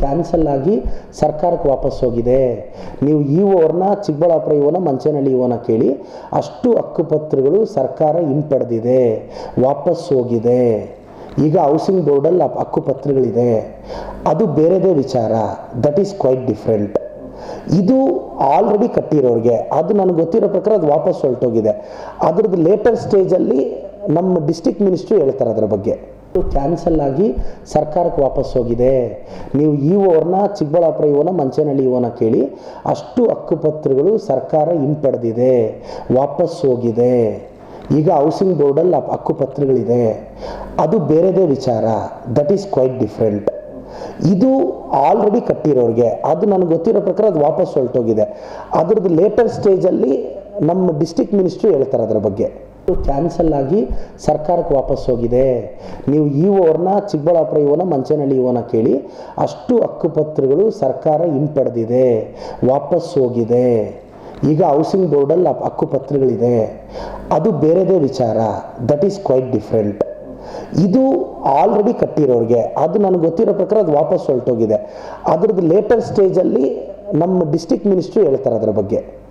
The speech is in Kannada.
ಕ್ಯಾನ್ಸಲ್ ಆಗಿ ಸರ್ಕಾರಕ್ಕೆ ವಾಪಸ್ ಹೋಗಿದೆ. ನೀವು ಇ ಓರ್ನ ಚಿಕ್ಕಬಳ್ಳಾಪುರ ಇವನ ಮಂಚನಹಳ್ಳಿ ಇವನ ಕೇಳಿ ಅಷ್ಟು ಹಕ್ಕುಪತ್ರಗಳು ಸರ್ಕಾರ ಹಿಂಪಡೆದಿದೆ ವಾಪಸ್ ಹೋಗಿದೆ. ಈಗ ಹೌಸಿಂಗ್ ಬೋರ್ಡಲ್ಲಿ ಹಕ್ಕುಪತ್ರಗಳಿದೆ. ಅದು ಬೇರೆದೇ ವಿಚಾರ. ದಟ್ ಈಸ್ ಕ್ವೈಟ್ ಡಿಫ್ರೆಂಟ್ ಇದು ಆಲ್ರೆಡಿ ಕಟ್ಟಿರೋರಿಗೆ. ಅದು ನನಗೆ ಗೊತ್ತಿರೋ ಪ್ರಕಾರ ಅದು ವಾಪಸ್ ಹೊರಟೋಗಿದೆ. ಅದ್ರದ್ದು ಲೇಟರ್ ಸ್ಟೇಜಲ್ಲಿ ನಮ್ಮ ಡಿಸ್ಟಿಕ್ ಮಿನಿಸ್ಟ್ರು ಹೇಳ್ತಾರೆ ಅದರ ಬಗ್ಗೆ. ಕ್ಯಾನ್ಸಲ್ ಆಗಿ ಸರ್ಕಾರಕ್ಕೆ ವಾಪಸ್ ಹೋಗಿದೆ. ನೀವು ಇ ಓರ್ನ ಚಿಕ್ಕಬಳ್ಳಾಪುರ ಇವನ ಮಂಚನಹಳ್ಳಿ ಇವನ ಕೇಳಿ ಅಷ್ಟು ಹಕ್ಕುಪತ್ರಗಳು ಸರ್ಕಾರ ಹಿಂಪಡೆದಿದೆ. ವಾಪಸ್ ಹೋಗಿದೆ. ಈಗ ಹೌಸಿಂಗ್ ಬೋರ್ಡಲ್ಲಿ ಹಕ್ಕುಪತ್ರಗಳಿದೆ. ಅದು ಬೇರೆದೇ ವಿಚಾರ. ದಟ್ ಈಸ್ ಕ್ವೈಟ್ ಡಿಫ್ರೆಂಟ್ ಇದು ಆಲ್ರೆಡಿ ಕಟ್ಟಿರೋರಿಗೆ. ಅದು ನನಗೆ ಗೊತ್ತಿರೋ ಪ್ರಕಾರ ಅದು ವಾಪಸ್ ಹೊರಟೋಗಿದೆ. ಅದ್ರದ್ದು ಲೇಟರ್ ಸ್ಟೇಜಲ್ಲಿ ನಮ್ಮ ಡಿಸ್ಟಿಕ್ ಮಿನಿಸ್ಟ್ರು ಹೇಳ್ತಾರೆ ಅದರ ಬಗ್ಗೆ. ಕ್ಯಾನ್ಸಲ್ ಆಗಿ ಸರ್ಕಾರಕ್ಕೆ ವಾಪಸ್ ಹೋಗಿದೆ. ನೀವು ಇ ಓರ್ನ ಚಿಕ್ಕಬಳ್ಳಾಪುರ ಇವನ ಮಂಚನಹಳ್ಳಿ ಇವನ ಕೇಳಿ ಅಷ್ಟು ಹಕ್ಕುಪತ್ರಗಳು ಸರ್ಕಾರ ಹಿಂಪಡೆದಿದೆ. ವಾಪಸ್ ಹೋಗಿದೆ. ಈಗ ಹೌಸಿಂಗ್ ಬೋರ್ಡಲ್ಲಿ ಹಕ್ಕುಪತ್ರಗಳಿದೆ. ಅದು ಬೇರೆದೇ ವಿಚಾರ. ದಟ್ ಈಸ್ ಕ್ವೈಟ್ ಡಿಫ್ರೆಂಟ್ ಇದು ಆಲ್ರೆಡಿ ಕಟ್ಟಿರೋರಿಗೆ. ಅದು ನನಗೆ ಗೊತ್ತಿರೋ ಪ್ರಕಾರ ಅದು ವಾಪಸ್ ಹೊರಟೋಗಿದೆ. ಅದ್ರದ್ದು ಲೇಟರ್ ಸ್ಟೇಜಲ್ಲಿ ನಮ್ಮ ಡಿಸ್ಟಿಕ್ ಮಿನಿಸ್ಟ್ರು ಹೇಳ್ತಾರೆ ಅದರ ಬಗ್ಗೆ.